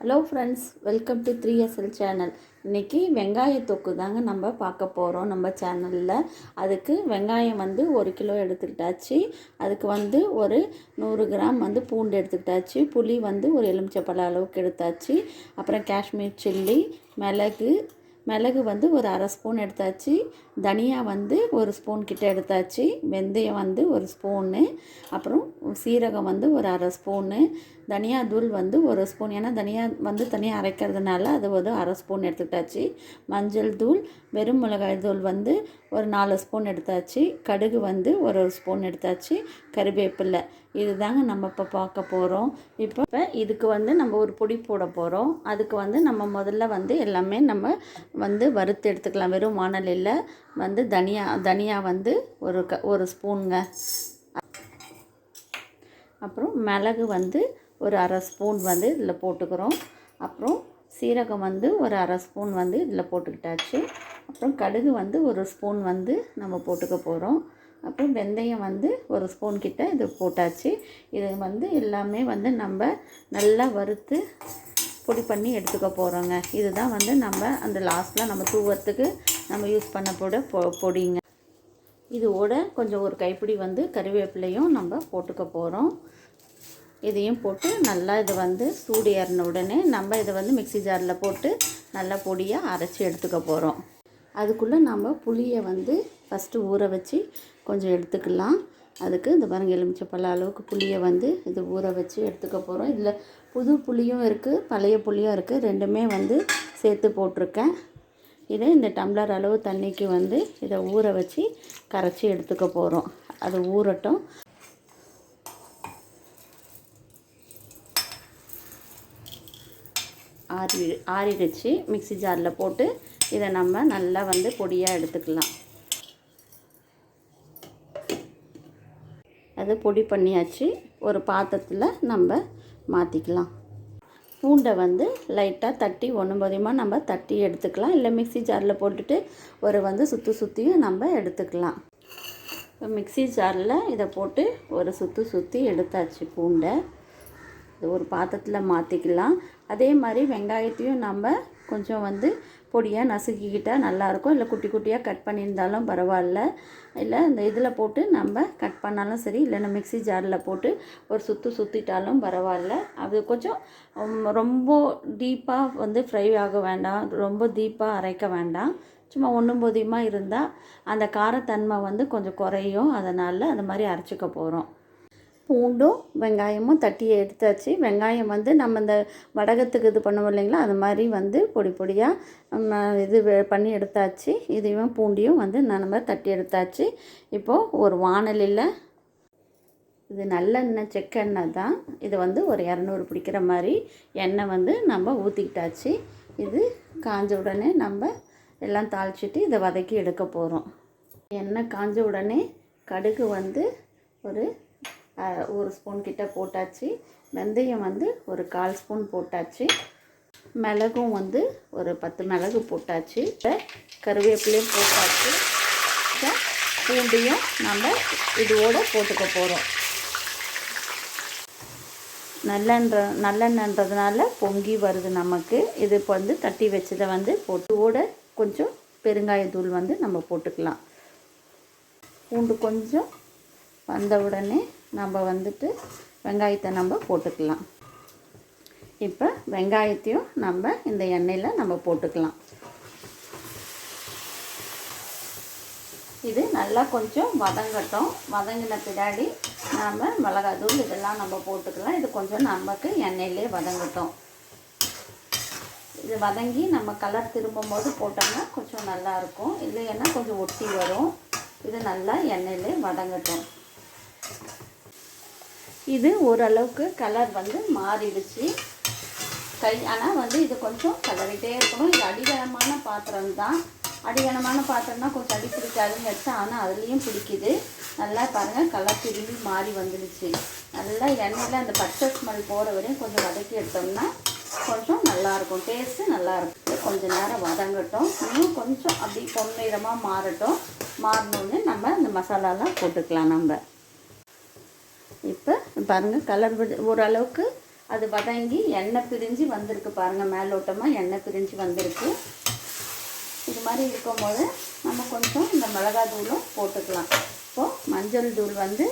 Hello friends welcome to three SL channel இன்றைக்கி வெங்காய தொக்கு தாங்க நம்ம பார்க்க போகிறோம் நம்ம சேனலில் அதுக்கு வெங்காயம் வந்து ஒரு கிலோ எடுத்துக்கிட்டாச்சு. அதுக்கு வந்து ஒரு நூறு கிராம் வந்து பூண்டு எடுத்துக்கிட்டாச்சு. புளி வந்து ஒரு எலுமிச்சப்பழ அளவுக்கு எடுத்தாச்சு. அப்புறம் காஷ்மீர் சில்லி மிளகு மிளகு வந்து ஒரு அரை ஸ்பூன் எடுத்தாச்சு. தனியா வந்து ஒரு ஸ்பூன் கிட்ட எடுத்தாச்சு. வெந்தயம் வந்து ஒரு ஸ்பூனு அப்புறம் சீரகம் வந்து ஒரு அரை ஸ்பூனு தனியா தூள் வந்து ஒரு ஸ்பூன் ஏன்னா தனியா வந்து தனியாக அரைக்கிறதுனால அது ஒரு அரை ஸ்பூன் எடுத்துக்கிட்டாச்சு. மஞ்சள் தூள் வெறும் மிளகாய் தூள் வந்து ஒரு நாலு ஸ்பூன் எடுத்தாச்சு. கடுகு வந்து ஒரு ஒரு ஸ்பூன் எடுத்தாச்சு. கறிவேப்பிலை இது தாங்க நம்ம இப்போ பார்க்க போகிறோம் இப்போ இப்போ இதுக்கு வந்து நம்ம ஒரு பொடி போட போகிறோம் அதுக்கு வந்து நம்ம முதல்ல வந்து எல்லாமே நம்ம வந்து வறுத்து எடுத்துக்கலாம். வெறும் வானலியில் வந்து தனியா தனியா வந்து ஒரு க ஒரு ஸ்பூனுங்க. அப்புறம் மிளகு வந்து ஒரு அரை ஸ்பூன் வந்து இதில் போட்டுக்கிறோம். அப்புறம் சீரகம் வந்து ஒரு அரை ஸ்பூன் வந்து இதில் போட்டுக்கிட்டாச்சு. அப்புறம் கடுகு வந்து ஒரு ஸ்பூன் வந்து நம்ம போட்டுக்க போகிறோம் அப்புறம் வெந்தயம் வந்து ஒரு ஸ்பூன் கிட்ட இது போட்டாச்சு. இது வந்து எல்லாமே வந்து நம்ம நல்லா வறுத்து பொடி பண்ணி எடுத்துக்க போகிறோங்க இதுதான் வந்து நம்ம அந்த லாஸ்ட்டில் நம்ம தூவத்துக்கு நம்ம யூஸ் பண்ண போட பொ பொடிங்க. இதோட கொஞ்சம் ஒரு கைப்பிடி வந்து கறிவேப்பிலையும் நம்ம போட்டுக்க போகிறோம் இதையும் போட்டு நல்லா இது வந்து சூடு ஏறின உடனே நம்ம இதை வந்து மிக்ஸி ஜாரில் போட்டு நல்லா பொடியாக அரைச்சி எடுத்துக்க போகிறோம் அதுக்குள்ளே நம்ம புளியை வந்து ஃபஸ்ட்டு ஊற வச்சு கொஞ்சம் எடுத்துக்கலாம். அதுக்கு இந்த பாருங்க எலுமிச்சப்பழ அளவுக்கு புளியை வந்து இது ஊற வச்சு எடுத்துக்க போகிறோம் இதில் புது புளியும் இருக்குது பழைய புளியும் இருக்குது ரெண்டுமே வந்து சேர்த்து போட்டிருக்கேன். இதை இந்த டம்ளர் அளவு தண்ணிக்கு வந்து இதை ஊற வச்சு கரைச்சி எடுத்துக்க போகிறோம் அது ஊறட்டும். ஆறி ஆறிடுச்சு. மிக்ஸி ஜாரில் போட்டு இதை நம்ம நல்லா வந்து பொடியாக எடுத்துக்கலாம். அது பொடி பண்ணியாச்சு. ஒரு பாத்திரத்தில் நம்ம மாற்றிக்கலாம் பூண்டை வந்து லைட்டாக தட்டி ஒன்று பதியமாக நம்ம தட்டி எடுத்துக்கலாம். இல்லை மிக்ஸி ஜாரில் போட்டுட்டு ஒரு வந்து சுற்றி சுற்றியும் நம்ம எடுத்துக்கலாம். இப்போ மிக்ஸி ஜாரில் இதை போட்டு ஒரு சுற்றி சுற்றி எடுத்தாச்சு பூண்டை. இது ஒரு பாத்திரத்தில் மாற்றிக்கலாம் அதே மாதிரி வெங்காயத்தையும் நம்ம கொஞ்சம் வந்து பொடியாக நசுக்கிக்கிட்டால் நல்லாயிருக்கும். இல்லை குட்டி குட்டியாக கட் பண்ணியிருந்தாலும் பரவாயில்ல. இல்லை இந்த இதில் போட்டு நம்ம கட் பண்ணாலும் சரி இல்லைன்னா மிக்ஸி ஜாரில் போட்டு ஒரு சுற்று சுற்றிட்டாலும் பரவாயில்ல. அது கொஞ்சம் ரொம்ப டீப்பாக வந்து ஃப்ரை ஆக வேண்டாம். ரொம்ப டீப்பாக அரைக்க வேண்டாம். சும்மா ஒன்றும் போதியமாக இருந்தால் அந்த காரத்தன்மை வந்து கொஞ்சம் குறையும். அதனால் அந்த மாதிரி அரைச்சிக்க போகிறோம். பூண்டும் வெங்காயமும் தட்டி எடுத்தாச்சு. வெங்காயம் வந்து நம்ம இந்த வடகத்துக்கு இது பண்ணுவோம் இல்லைங்களா அது மாதிரி வந்து பொடி பொடியாக இது பண்ணி எடுத்தாச்சு. இதையும் பூண்டியும் வந்து நம்ம தட்டி எடுத்தாச்சு. இப்போது ஒரு வாணலியில் இது நல்லெண்ணெய் செக்கெண்ணெய் தான். இது வந்து ஒரு இரநூறு பிடிக்கிற மாதிரி எண்ணெய் வந்து நம்ம ஊற்றிக்கிட்டாச்சு இது காஞ்ச உடனே நம்ம எல்லாம் தாளிச்சிட்டு இதை வதக்கி எடுக்க போகிறோம் எண்ணெய் காஞ்ச உடனே கடுகு வந்து ஒரு ஒரு ஸ்பூன் கிட்ட போட்டாச்சு. வெந்தயம் வந்து ஒரு கால் ஸ்பூன் போட்டாச்சு. மிளகும் வந்து ஒரு பத்து மிளகு போட்டாச்சு. கருவேப்பிலையும் போட்டாச்சு. பூண்டையும் நம்ம இதோட போட்டுக்க போகிறோம் நல்லெண்ண நல்லெண்ணன்றதுனால பொங்கி வருது நமக்கு. இது இப்போ வந்து தட்டி வச்சதை வந்து போட்டு கொஞ்சம் பெருங்காயத்தூள் வந்து நம்ம போட்டுக்கலாம். பூண்டு கொஞ்சம் வந்த உடனே நம்ம வந்துட்டு வெங்காயத்தை நம்ம போட்டுக்கலாம். இப்போ வெங்காயத்தையும் நம்ம இந்த எண்ணெயில் நம்ம போட்டுக்கலாம். இது நல்லா கொஞ்சம் வதங்கட்டும். வதங்கின பின்னாடி நாம் மிளகாத்தூள் இதெல்லாம் நம்ம போட்டுக்கலாம். இது கொஞ்சம் நமக்கு எண்ணெயிலே வதங்கட்டும். இது வதங்கி நம்ம கலர் திரும்பும் போது போட்டோம்னா கொஞ்சம் நல்லாயிருக்கும் இல்லைன்னா கொஞ்சம் ஒட்டி வரும். இது நல்லா எண்ணெயிலே வதங்கட்டும். இது ஓரளவுக்கு கலர் வந்து மாறிடுச்சு. கை ஆனால் வந்து இது கொஞ்சம் கலரிட்டே இருக்கணும். இது அடிகனமான பாத்திரம் தான். அடிகனமான பாத்திரம்னா கொஞ்சம் அடி பிடிக்காதுன்னு வச்சா ஆனால் அதுலேயும் பிடிக்குது. நல்லா பாருங்கள் கலர் திரும்பி மாறி வந்துடுச்சு. நல்லா எண்ணெயில் அந்த பச்சை ஸ்மெல் போகிற வரையும் கொஞ்சம் வதக்கி எடுத்தோம்னா கொஞ்சம் நல்லாயிருக்கும் டேஸ்ட்டு நல்லாயிருக்கும் கொஞ்சம் நேரம் வதங்கட்டும். இன்னும் கொஞ்சம் அப்படி பொன்னிறமாக மாறட்டும். மாறினோடனே நம்ம இந்த மசாலாலாம் போட்டுக்கலாம் நம்ம. பாருங்கள் கலர் ஓரளவுக்கு அது வதங்கி எண்ணெய் பிரிஞ்சு வந்திருக்கு பாருங்கள் மேலோட்டமாக எண்ணெய் பிரிஞ்சு வந்திருக்கு. இது மாதிரி இருக்கும்போது நம்ம கொஞ்சம் இந்த மிளகாய் தூளும் போட்டுக்கலாம். இப்போது மஞ்சள் தூள் வந்து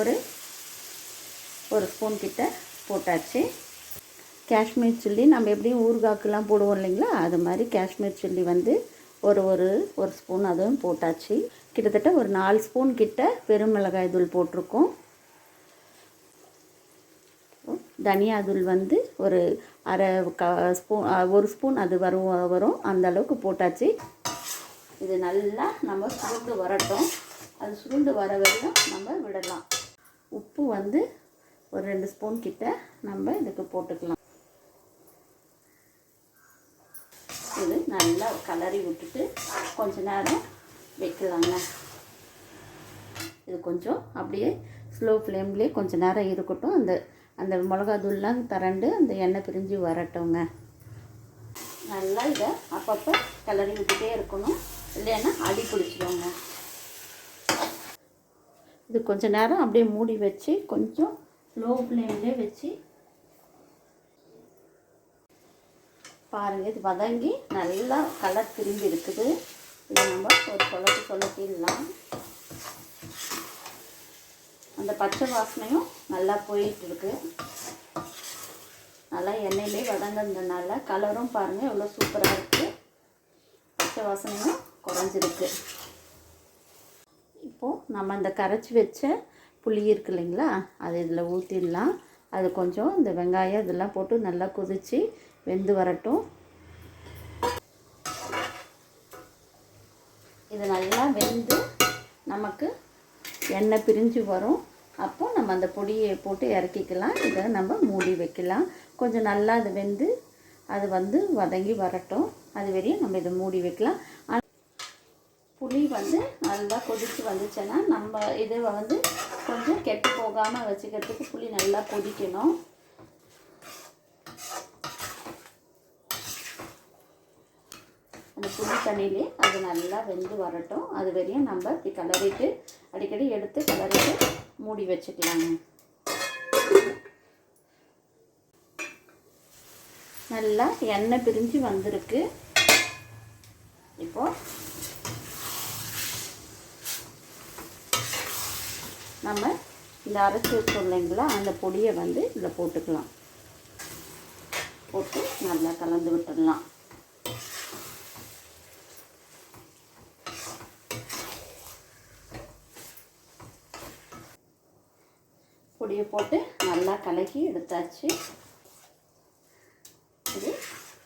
ஒரு ஒரு ஸ்பூன் கிட்ட போட்டாச்சு. காஷ்மீர் சில்லி நம்ம எப்படியும் ஊறுகாக்குலாம் போடுவோம் இல்லைங்களா? அது மாதிரி காஷ்மீர் சில்லி வந்து ஒரு ஒரு ஒரு ஸ்பூன் அதுவும் போட்டாச்சு. கிட்டத்தட்ட ஒரு நாலு ஸ்பூன் கிட்ட பெரும் மிளகாய் தூள் போட்டிருக்கோம். தனியா தூள் வந்து ஒரு அரை க ஸ்பூன் ஒரு ஸ்பூன் அது வரும் வரும். அந்த அளவுக்கு போட்டாச்சு. இது நல்லா நம்ம சுருண்டு வரட்டும். அது சுருண்டு வர வரையும் நம்ம விடலாம். உப்பு வந்து ஒரு ரெண்டு ஸ்பூன் கிட்ட நம்ம இதுக்கு போட்டுக்கலாம். இது நல்லா கலரி விட்டுட்டு கொஞ்ச நேரம் வைக்கலாங்க. இது கொஞ்சம் அப்படியே ஸ்லோ ஃப்ளேம்லேயே கொஞ்சம் நேரம் இருக்கட்டும். அந்த அந்த மிளகாத்தூள்லாம் திரண்டு அந்த எண்ணெய் பிரிஞ்சு வரட்டுங்க. நல்லா இதை அப்பப்போ கிளறி விட்டுட்டே இருக்கணும். இல்லைன்னா அடி பிடிச்சிடுவோங்க இது கொஞ்ச நேரம் அப்படியே மூடி வச்சு கொஞ்சம் லோ ஃப்ளேம்லேயே வச்சு பாருங்கள் இது வதங்கி நல்லா கலர் திரும்பி இருக்குது. இதை நம்ம ஒரு குழம்பு சொல்லட்டிடலாம் அந்த பச்சை வாசனையும் நல்லா போயிட்டு இருக்கு நல்லா எண்ணெயிலே வதங்கினதுனால கலரும் பாருங்கள் எவ்வளோ சூப்பராக இருக்குது பச்சை வாசனையும் குறைஞ்சிருக்கு. இப்போது நம்ம அந்த கரைச்சி வச்ச புளி இருக்கு இல்லைங்களா அது இதில் ஊற்றிடலாம் அது கொஞ்சம் இந்த வெங்காயம் இதெல்லாம் போட்டு நல்லா கொதித்து வெந்து வரட்டும். இது நல்லா வெந்து நமக்கு எண்ணெய் பிரிஞ்சு வரும். அப்போ நம்ம அந்த பொடியை போட்டு இறக்கிக்கலாம். இதை நம்ம மூடி வைக்கலாம். கொஞ்சம் நல்லா அது வெந்து அது வந்து வதங்கி வரட்டும். அது வரையும் நம்ம இதை மூடி வைக்கலாம். புளி வந்து நல்லா கொதித்து வந்துச்சுன்னா நம்ம இதை வந்து கொஞ்சம் கெட்டு போகாமல் வச்சுக்கிறதுக்கு புளி நல்லா கொதிக்கணும். அந்த புளி தண்ணியிலே அது நல்லா வெந்து வரட்டும். அது வரையும் நம்ம இப்படி அடிக்கடி எடுத்து கிளறிட்டு மூடி வச்சுக்கலாங்க. நல்லா எண்ணெய் பிரிஞ்சு வந்திருக்கு. இப்போ நம்ம இந்த அரைச்சி வச்சோம் இல்லைங்களா அந்த பொடியை வந்து இதில் போட்டுக்கலாம். போட்டு நல்லா கலந்து விட்டுடலாம். பொடியை போட்டு நல்லா கலக்கி எடுத்தாச்சு. இது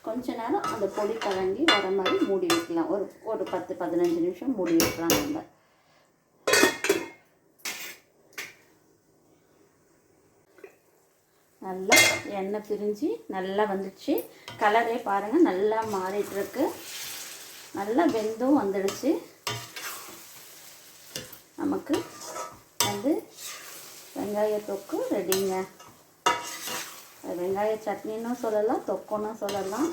கொஞ்ச நேரம் அந்த பொடி கலங்கி வர மாதிரி மூடி வைக்கலாம். ஒரு ஒரு பத்து பதினஞ்சு நிமிஷம் மூடி வைக்கலாம் நம்ம. நல்லா எண்ணெய் பிரிஞ்சு நல்லா வந்துடுச்சு. கலரே பாருங்கள் நல்லா மாறிட்டுருக்கு நல்லா வெந்தும் வந்துடுச்சு நமக்கு வந்து வெங்காய தொக்கு ரெடிங்க. வெங்காய சட்னின்னு சொல்லலாம் தொக்குன்னு சொல்லலாம்.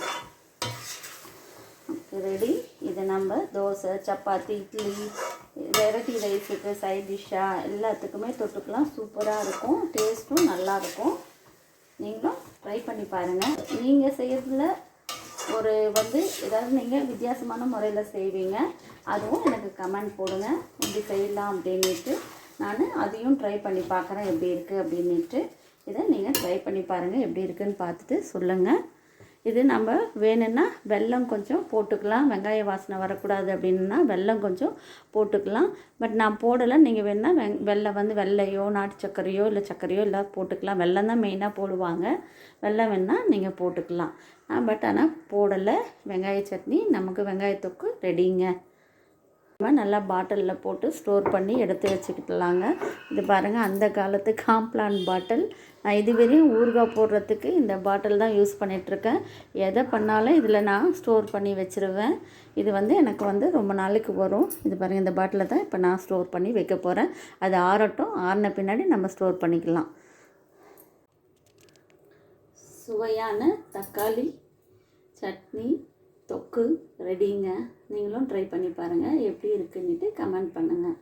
ரெடி. இது நம்ம தோசை சப்பாத்தி இட்லி வெரைட்டி ரைஸுக்கு சைட் டிஷ்ஷாக எல்லாத்துக்குமே தொட்டுக்கலாம். சூப்பராக இருக்கும். டேஸ்ட்டும் நல்லாயிருக்கும் நீங்களும் ட்ரை பண்ணி பாருங்கள் நீங்கள் செய்கிறதுல ஒரு வந்து ஏதாவது நீங்கள் வித்தியாசமான முறையில் செய்வீங்க. அதுவும் எனக்கு கமெண்ட் போடுங்க. இப்படி செய்யலாம் அப்படின்னுட்டு. நான் அதையும் ட்ரை பண்ணி பார்க்குறேன் எப்படி இருக்குது அப்படின்ட்டு இதை நீங்கள் ட்ரை பண்ணி பாருங்கள் எப்படி இருக்குன்னு பார்த்துட்டு சொல்லுங்கள் இது நம்ம வேணும்னா வெல்லம் கொஞ்சம் போட்டுக்கலாம். வெங்காய வாசனை வரக்கூடாது அப்படின்னா வெல்லம் கொஞ்சம் போட்டுக்கலாம். பட் நான் போடலை. நீங்கள் வேணால் வெங் வெள்ளம் வந்து வெள்ளையோ நாட்டு சர்க்கரையோ இல்லை சர்க்கரையோ இல்லை போட்டுக்கலாம். வெள்ளம் தான் மெயினாக போடுவாங்க. வெல்லம் வேணால் நீங்கள் போட்டுக்கலாம். பட் ஆனால் போடலை. வெங்காய சட்னி நமக்கு வெங்காயத்தொக்கு ரெடிங்க நல்லா பாட்டிலில் போட்டு ஸ்டோர் பண்ணி எடுத்து வச்சுக்கிட்டலாங்க இது பாருங்கள் அந்த காலத்து காம்ப்ளான் பாட்டில் நான் இதுவரையும் ஊறுகாய் போடுறதுக்கு இந்த பாட்டில் தான் யூஸ் பண்ணிகிட்ருக்கேன் எதை பண்ணாலும் இதில் நான் ஸ்டோர் பண்ணி வச்சுருவேன். இது வந்து எனக்கு வந்து ரொம்ப நாளைக்கு வரும். இது பாருங்கள் இந்த பாட்டிலை தான் இப்போ நான் ஸ்டோர் பண்ணி வைக்க போகிறேன் அது ஆறட்டும் ஆறின பின்னாடி நம்ம ஸ்டோர் பண்ணிக்கலாம். சுவையான தக்காளி சட்னி தொக்கு ரெடிங்க. நீங்களும் ட்ரை பண்ணி பாருங்கள் எப்படி இருக்குன்னுட்டு கமெண்ட் பண்ணுங்கள்